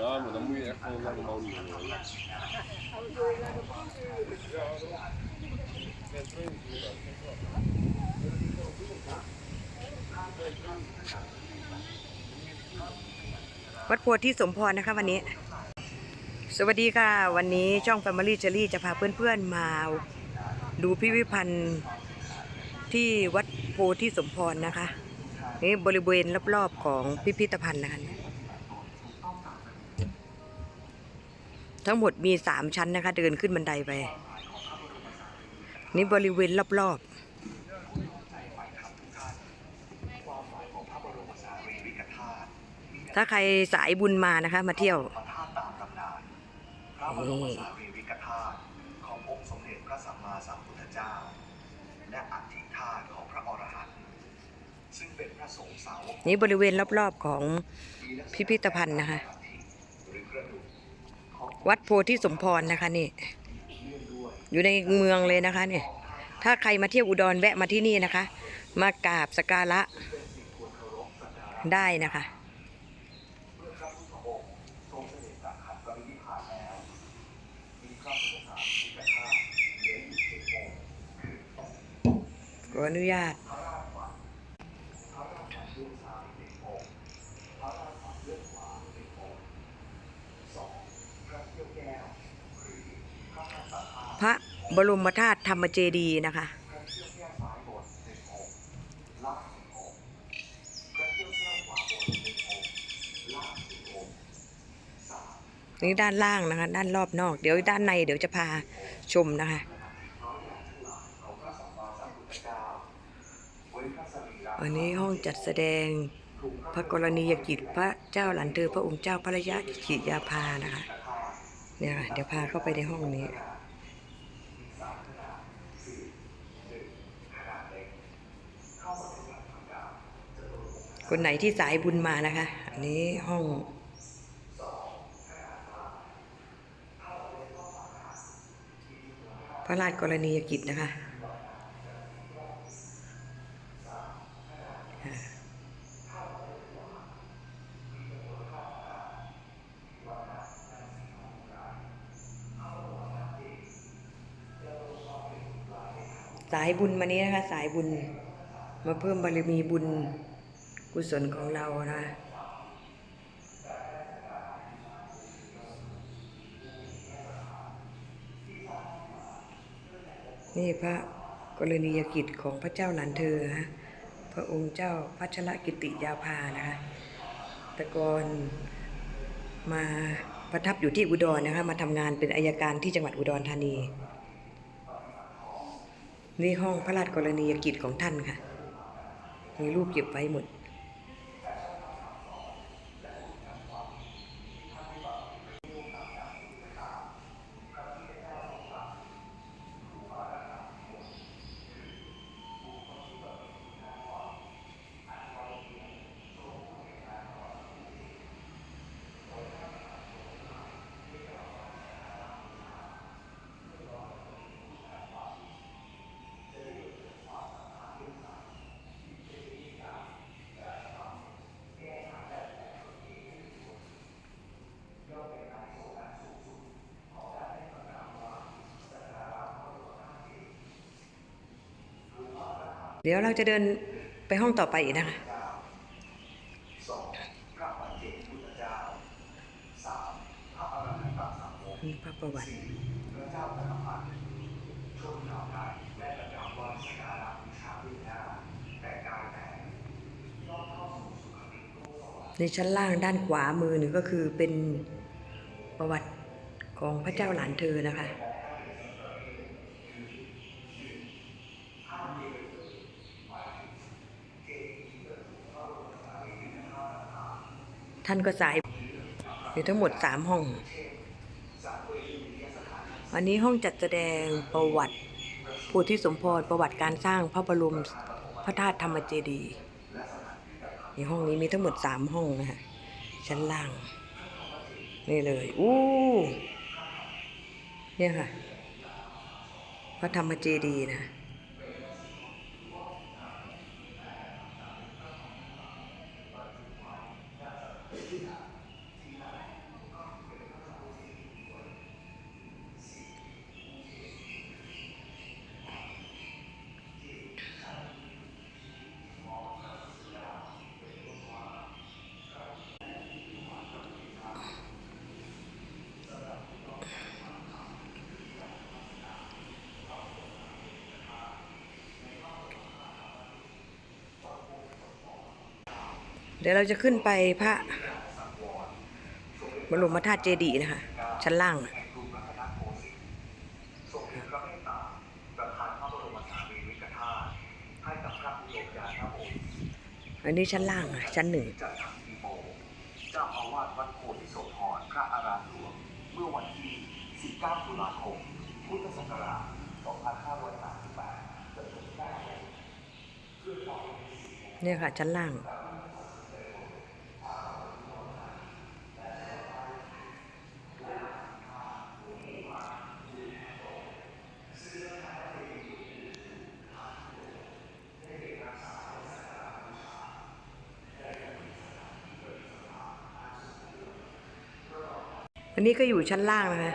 Ja, men de är ju echt gewoon lange man. Ja. วัดโพธิสมพรนะคะวันนี้ สวัสดีค่ะ วันนี้ช่อง Family j e r r y จะพาเพื่อนๆมาดูพิพิธภัณฑ์ที่วัดโพธิสมพรนะคะ นี่บริเวณรอบๆของพิพิธภัณฑ์นะคะ ทั้งหมดมีสามชั้นนะคะ เดินขึ้นบันไดไป นี่บริเวณรอบๆ ถ้าใครสายบุญมานะคะ มาเที่ยวพระบรมสารีริกธาตุขององค์สมเด็จพระสัมมาสัมพุทธเจ้า และอัฐิธาตุของพระอรหันต์ซึ่งเป็นพระสงฆ์สาวกนี่บริเวณรอบๆของพิพิธภัณฑ์นะคะ หรือกระดูกของ วัดโพธิสมพรนะคะนี่ อยู่ในเมืองเลยนะคะเนี่ยถ้าใครมาเที่ยวอุดรแวะมาที่นี่นะคะ มากราบสการะได้นะคะเมื่อพระพุทธองค์ทรงเสด็จจากขันปรินิพพ บรมธาตุธรรมเจดีนะคะนี่ด้านล่างนะคะ ด้านรอบนอก เดี๋ยวด้านในเดี๋ยวจะพาชมนะคะอันนี้ห้องจัดแสดงพระกรณียกิจพระเจ้าหลันเธอพระองค์เจ้าพระยะกิยาภานะคะ เนี่ยเดี๋ยวพาเข้าไปในห้องนี้ คนไหนที่สายบุญมานะคะ อันนี้ห้อง พระราชกรณียกิจนะคะสายบุญมานี้นะคะ สายบุญมาเพิ่มบารมีบุญ กุศลของเรานะนี่พระกรณียกิจของพระเจ้าหลานเธอฮะพระองค์เจ้าพัชรกิติยาภานะคะแต่ก่อนมาประทับอยู่ที่อุดรนะคะมาทำงานเป็นอายการที่จังหวัดอุดรธานี นี่ห้องพระราชกรณียกิจของท่านค่ะ มีรูปเก็บไว้หมด เดี๋ยวเราจะเดินไปห้องต่อไปอีกนะคะมีพระประวัติในชั้นล่างด้านขวามือหนึ่งก็คือเป็นประวัติของพระเจ้าหลานเธอนะคะ ท่านก็สายอยู่ทั้งหมดสามห้องอันนี้ห้องจัดแสดงประวัติโพธิสมพรประวัติการสร้างพระบรมพระธาตุธรรมเจดีย์ในห้องนี้มีทั้งหมดสามห้องนะฮะชั้นล่าง นี่เลยอู้เนี่ยค่ะ พระธรรมเจดีย์นะ เดี๋ยวเราจะขึ้นไปพระบรมธาตุเจดีย์นะคะ ชั้นล่างน่ะแห่งกรุงรัตนโกสินทร์ทรงมีพระเมตตาประทานพระบรมสารีริกธาตุให้กับพระอุดมยานโออันนี้ชั้นล่างอะ ชั้นหนึ่งจันทกิโมเจ้าอาวาสวัดโพธิสมพรพระอารามหลวง เมื่อวันที่ 19 ตุลาคม พุทธศักราช 2538จนถึงได้เนี่ยค่ะ ชั้นล่าง อันนี้ก็อยู่ชั้นล่างนะคะ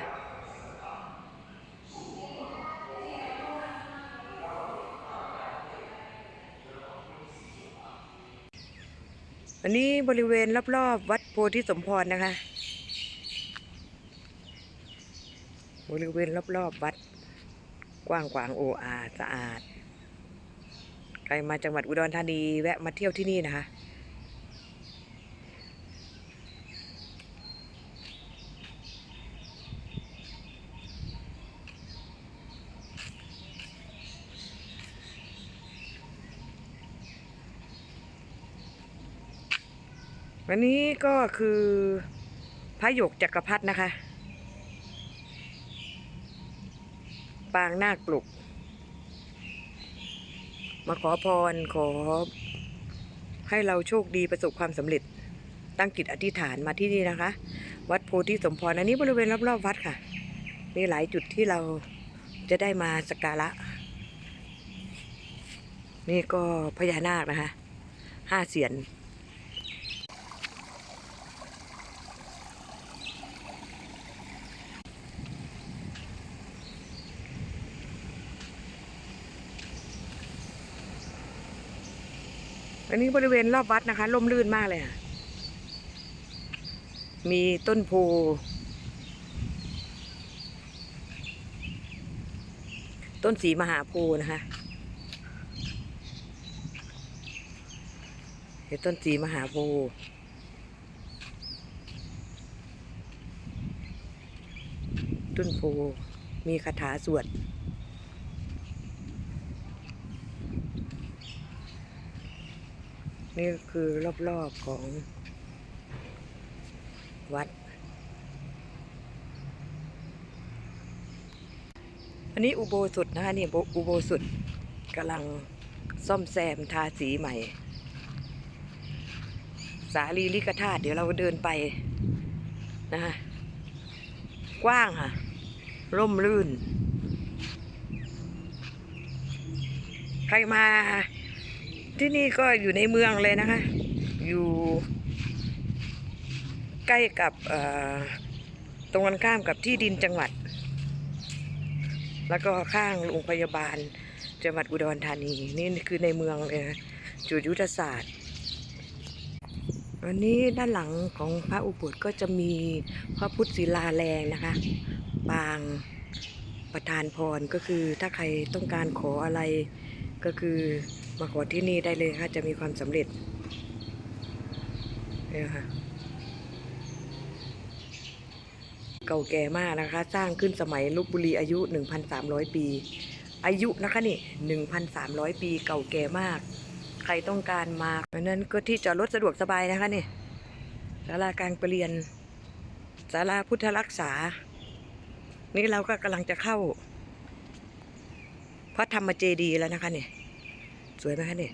อันนี้บริเวณรอบๆ วัดโพธิสมพรนะคะ บริเวณรอบๆ วัดกว้างขวางโออาสะอาด ใครมาจังหวัดอุดรธานีแวะมาเที่ยวที่นี่นะคะ อันนี้ก็คือพระหยกจักรพรรดินะคะ ปางนาคปลุก มาขอพรขอ ให้เราโชคดีประสบความสำเร็จ ตั้งจิตอธิษฐานมาที่นี่นะคะ วัดโพธิสมพรอันนี้บริเวณรอบๆวัดค่ะ มีหลายจุดที่เราจะได้มาสักการะ นี่ก็พญานาคนะคะห้าเสียน อันนี้บริเวณรอบวัดนะคะร่มรื่นมากเลยค่ะมีต้นโพต้นสีมหาโพธิ์นะคะเห็นต้นสีมหาโพธิ์ต้นโพมีคาถาสวด นี่คือรอบๆของวัด อันนี้อุโบสถนะคะนี่อุโบสถกำลังซ่อมแซมทาสีใหม่ สารีริกธาตุเดี๋ยวเราเดินไปนะคะกว้างค่ะ ร่มรื่น ใครมา ที่นี่ก็อยู่ในเมืองเลยนะคะ อยู่ใกล้กับตรงกันข้ามกับที่ดินจังหวัด แล้วก็ข้างโรงพยาบาลจังหวัดอุดรธานี นี่คือในเมืองเลยนะจุดยุทธศาสตร์อันนี้ด้านหลังของพระอุปถก็จะมีพระพุทธศิลาแรงนะคะ ปางประธานพรก็คือถ้าใครต้องการขออะไรก็คือ มาขอที่นี่ได้เลยค่ะ จะมีความสำเร็จเนี่ยค่ะเก่าแก่มากนะคะ สร้างขึ้นสมัยลบบุรีอายุ 1,300 ปี อายุนะคะนี่ 1,300 ปีเก่าแก่มาก ใครต้องการมาเพราะนั้นก็ที่จอดรถสะดวกสบายนะคะนี่ศาลากางประเรียนศาลาพุทธรักษา นี่เราก็กำลังจะเข้าพระธรรมเจดีแล้วนะคะเนี่ย สวยไหมคะเนี่ย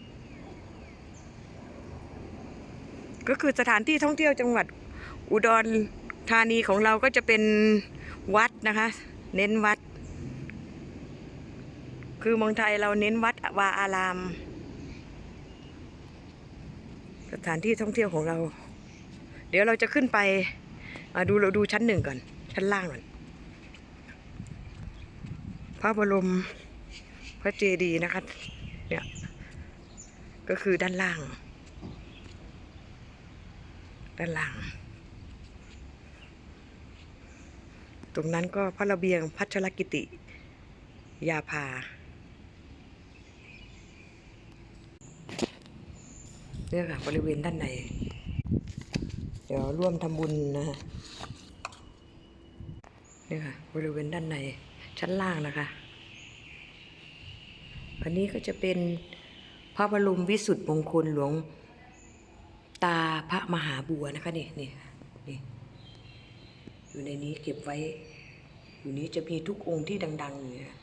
ก็คือสถานที่ท่องเที่ยวจังหวัดอุดรธานีของเราก็จะเป็นวัดนะคะ เน้นวัด คือเมืองไทยเราเน้นวัดวาอาราม สถานที่ท่องเที่ยวของเรา เดี๋ยวเราจะขึ้นไปมาดูเราดูชั้นหนึ่งก่อน ชั้นล่างก่อน พระบรมพระเจดีย์นะคะเนี่ย ก็คือด้านล่าง ด้านล่าง ตรงนั้นก็พระระเบียงพัชรกิติ ยาพาเนี่ยค่ะบริเวณด้านใน เดี๋ยวร่วมทำบุญนะฮะเนี่ยค่ะบริเวณด้านในชั้นล่างนะคะ อันนี้ก็จะเป็น ระบรมวิสุทธิมงคลหลวงตาพระมหาบัวนะคะนี่นี่นี่อยู่ในนี้เก็บไว้ อยู่นี้จะมีทุกองค์ที่ดังๆอยู่เนี่ย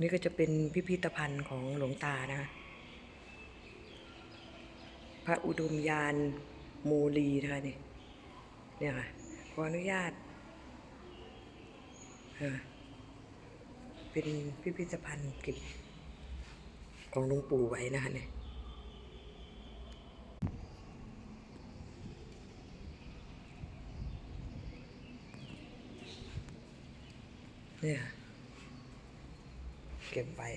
นี่ก็จะเป็นพิพิธภัณฑ์ของหลวงตานะคะพระอุดมยานโมลีนะคะนี่เนี่ยค่ะขออนุญาตเป็นพิพิธภัณฑ์เก็บ ของหลวงปู่ไว้นะคะเนี่ยเนี่ยเก็บไว้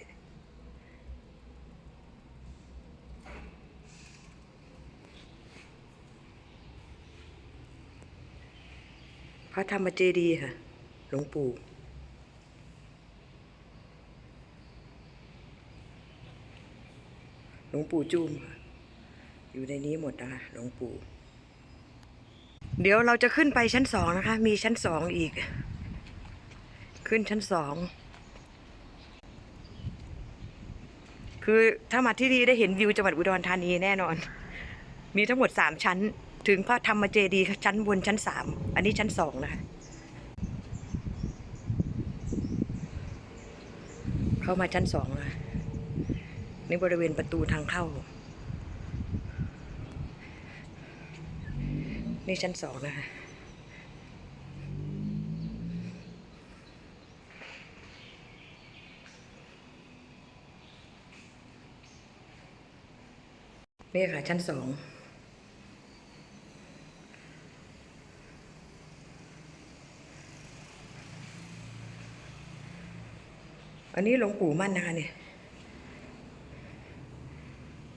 พระธรรมเจดีย์ค่ะ หลวงปู่ หล วงปู่จุ้มอยู่ในนี้หมดนะคะหลวงปู่ เดี๋ยวเราจะขึ้นไปชั้นสองนะคะ มีชั้นสองอีก ขึ้นชั้นสองคือถ้ามาที่นี่ได้เห็นวิวจังหวัดอุดรธานีแน่นอน มีทั้งหมดสามชั้น ถึงพระธรรมเจดีย์ชั้นบนชั้นสามอันนี้ชั้นสองนะคะเข้ามาชั้นสองนะ ในบริเวณประตูทางเข้า นี่ชั้นสองนะคะนี่ค่ะ ชั้นสองอันนี้หลวงปู่มั่นนะคะเนี่ย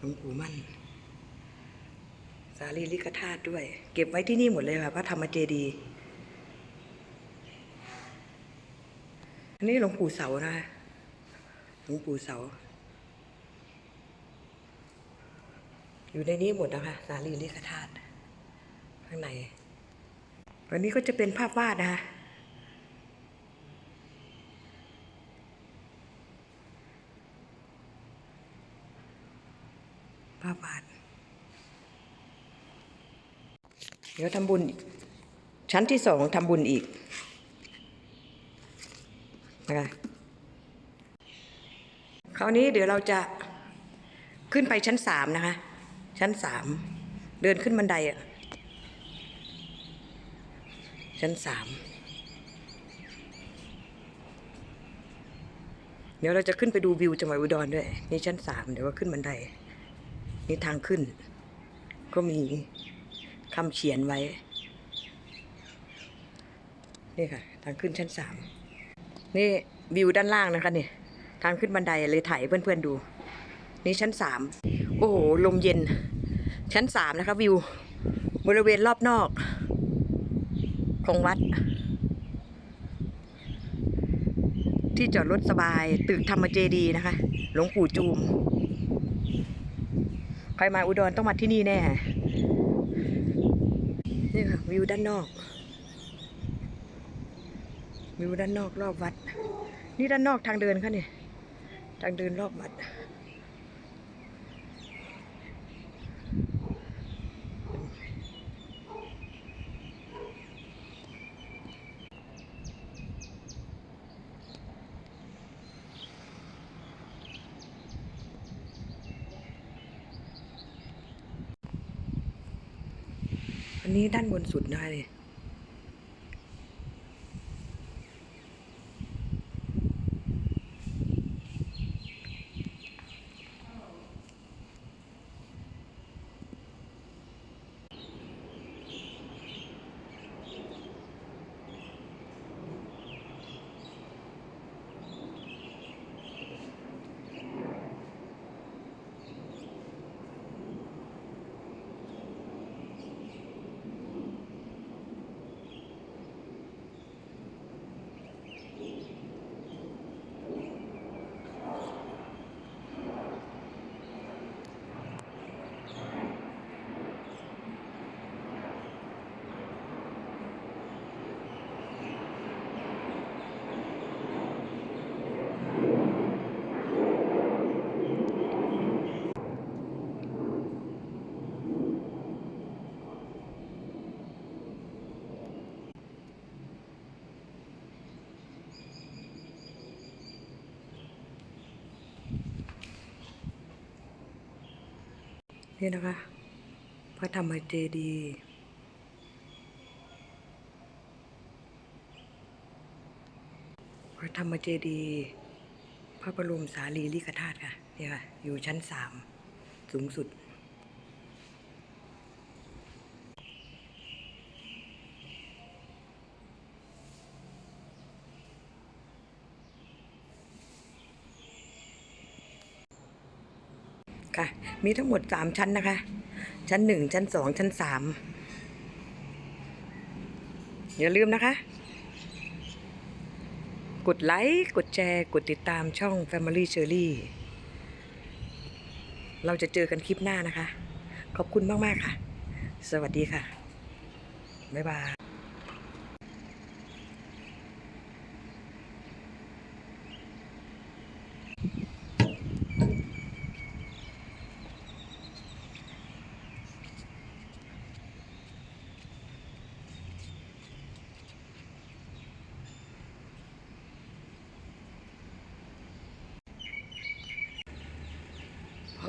หลวงปู่มั่น สารีริกธาตุด้วย เก็บไว้ที่นี่หมดเลยค่ะพระธรรมเจดีย์อันนี้หลวงปู่เสานะคะหลวงปู่เสา อยู่ในนี้หมดนะคะสารีริกธาตุข้างในอันนี้ก็จะเป็นภาพวาดนะคะ ภาพวาด เดี๋ยวทำบุญอีกชั้นที่สองทำบุญอีกนะคะคราวนี้เดี๋ยวเราจะขึ้นไปชั้นสามนะคะ ชั้นสามเดินขึ้นบันไดอะชั้นสามเดี๋ยวเราจะขึ้นไปดูวิวจังหวัดอุดรด้วยนี่ชั้นสามเดี๋ยวว่าขึ้นบันไดนี่ทางขึ้น ก็มี คำเขียนไว้ นี่ค่ะ ทางขึ้นชั้นสามนี่วิวด้านล่างนะคะนี่ทางขึ้นบันไดเลยถ่ายเพื่อนๆดู นี่ชั้นสามโอ้โหลมเย็น ชั้นสามนะคะ วิว บริเวณรอบนอก ของวัด ที่จอดรถสบายตึกธรรมเจดีนะคะ หลวงปู่จูม ใครมาอุดรต้องมาที่นี่แน่ นี่ค่ะวิวด้านนอก วิวด้านนอกรอบวัด นี่ด้านนอกทางเดินค่ะนี่ทางเดินรอบวัด อั นนี้ด้านบนสุดนะคะเนี่ย นี่นะคะ พระธรรมเจดีย์พระธรรมเจดีย์พระบรมสารีริกธาตุค่ะนี่ค่ะ อยู่ชั้นสามสูงสุด ค่ะ มีทั้งหมดสามชั้นนะคะ ชั้นหนึ่งชั้นสองชั้นสามอย่าลืมนะคะ กดไลค์ กดแชร์ กดติดตามช่อง Family s h e r r y เราจะเจอกันคลิปหน้านะคะ ขอบคุณมาก ๆ ค่ะ สวัสดีค่ะ บ๊ายบาย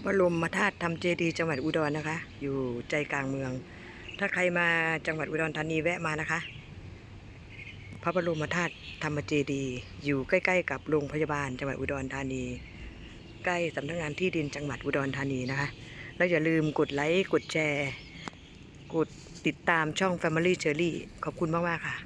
พระบรมาธาตุทำเจดีย์จังหวัดอุดรนะคะ อยู่ใจกลางเมือง ถ้าใครมาจังหวัดอุดรธานีแวะมานะคะ พระบรมธาตุธรรมเจดีย์อยู่ใกล้ๆ กับโรงพยาบาลจังหวัดอุดรธานี ใกล้สำนักงานที่ดินจังหวัดอุดรธานีนะคะ แล้วอย่าลืมกดไลค์กดแชร์ กดติดตามช่อง Family c h e r r y ขอบคุณมากๆค่ะ